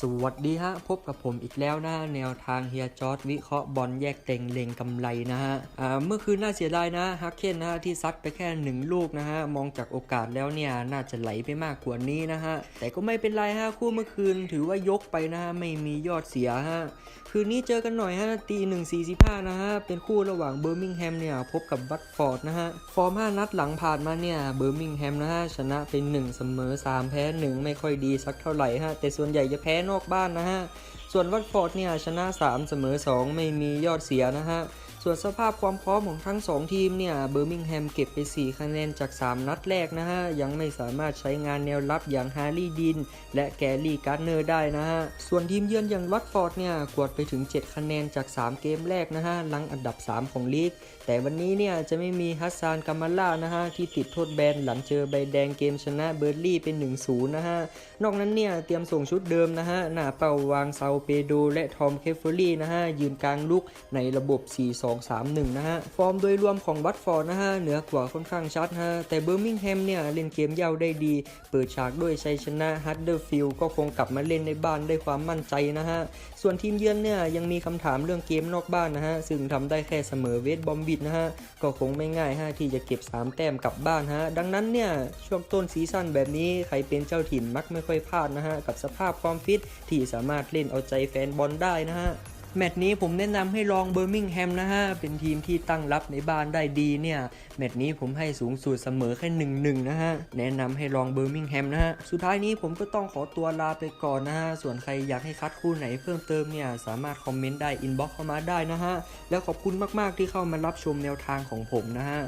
สวัสดีฮะ พบกับผมอีกแล้วนะแนวทางเฮียจอร์ดวิเคราะห์บอลแยกเต็งเลงกำไรนะฮะเมื่อคืนน่าเสียดายนะฮักเคนนะฮะที่ซัดไปแค่หนึ่งลูกนะฮะ มองจากโอกาสแล้วเนี่ย น่าจะไหลไปมากกว่านี้นะฮะ แต่ก็ไม่เป็นไรฮะ คู่เมื่อคืนถือว่ายกไปนะฮะ ไม่มียอดเสียฮะ คืนนี้เจอกันหน่อยฮะตีหนึ่งสี่สิบห้านะฮะ เป็นคู่ระหว่างเบอร์มิงแฮมเนี่ยพบกับบัตฟอร์ดนะฮะ ฟอร์ม5นัดหลังผ่านมาเนี่ยเบอร์มิงแฮมนะฮะชนะเป็น1เสมอ3แพ้1ไม่ค่อยดีสักเท่าไหร่ฮะแต่ส่วนใหญ่จะแพ้นอกบ้านนะฮะ ส่วนวัตฟอร์ดเนี่ยชนะ 3 เสมอ 2 ไม่มียอดเสียนะฮะ ส่วนสภาพความพร้อมของทั้ง 2 ทีมเนี่ยเบอร์มิงแฮมเก็บไป 4 คะแนนจาก 3 นัดแรกนะฮะ ยังไม่สามารถใช้งานแนวรับอย่างฮาร์ลีดิน และแกรี่การ์เนอร์ได้นะฮะ ส่วนทีมเยือนอย่างวัตฟอร์ดเนี่ยกวดไปถึง 7 คะแนนจาก 3 เกมแรกนะฮะลังอันดับ 3 ของลีก แต่วันนี้เนี่ยจะไม่มีฮัสซานกามาล่านะฮะ ที่ติดโทษแบนหลังเจอใบแดงเกมชนะเบอร์ลี่เป็น 1-0 นะฮะ นอกนั้นเนี่ยเตรียมส่งชุดเดิมนะฮะหน้าเป้าวางเซาเปโดและทอมเคฟเฟอรี่นะฮะยืนกลางลุกในระบบ 4-2 2 3 1 นะฮะ ฟอร์มโดยรวมของวัตฟอร์ดนะฮะ เหนือกว่าค่อนข้างชัดฮะ แต่เบอร์มิงแฮมเนี่ย เล่นเกมเย่าได้ดี เปิดฉากด้วยชัยชนะฮัตเดอร์ฟิลด์ก็คงกลับมาเล่นในบ้านได้ความมั่นใจนะฮะ ส่วนทีมเยือนเนี่ย ยังมีคำถามเรื่องเกมนอกบ้านนะฮะ ซึ่งทำได้แค่เสมอเวสต์บอมบิดนะฮะ ก็คงไม่ง่ายฮะที่จะเก็บ 3 แต้มกลับบ้านฮะ ดังนั้นเนี่ยช่วงต้นซีซั่นแบบนี้ใครเป็นเจ้าถิ่นมักไม่ค่อยพลาดนะฮะกับสภาพความฟิตที่สามารถเล่นเอาใจแฟนบอลได้นะฮะ แมตช์นี้ผมแนะนำให้ลองเบอร์มิงแฮมนะฮะ เป็นทีมที่ตั้งรับในบ้านได้ดีเนี่ย แมตช์นี้ผมให้สูงสุดเสมอแค่หนึ่งหนึ่งนะฮะ แนะนำให้ลองเบอร์มิงแฮมนะฮะ สุดท้ายนี้ผมก็ต้องขอตัวลาไปก่อนนะฮะ ส่วนใครอยากให้คัดคู่ไหนเพิ่มเติมเนี่ย สามารถคอมเมนต์ได้ อินบ็อกเข้ามาได้นะฮะ แล้วขอบคุณมากๆที่เข้ามารับชมแนวทางของผมนะฮะ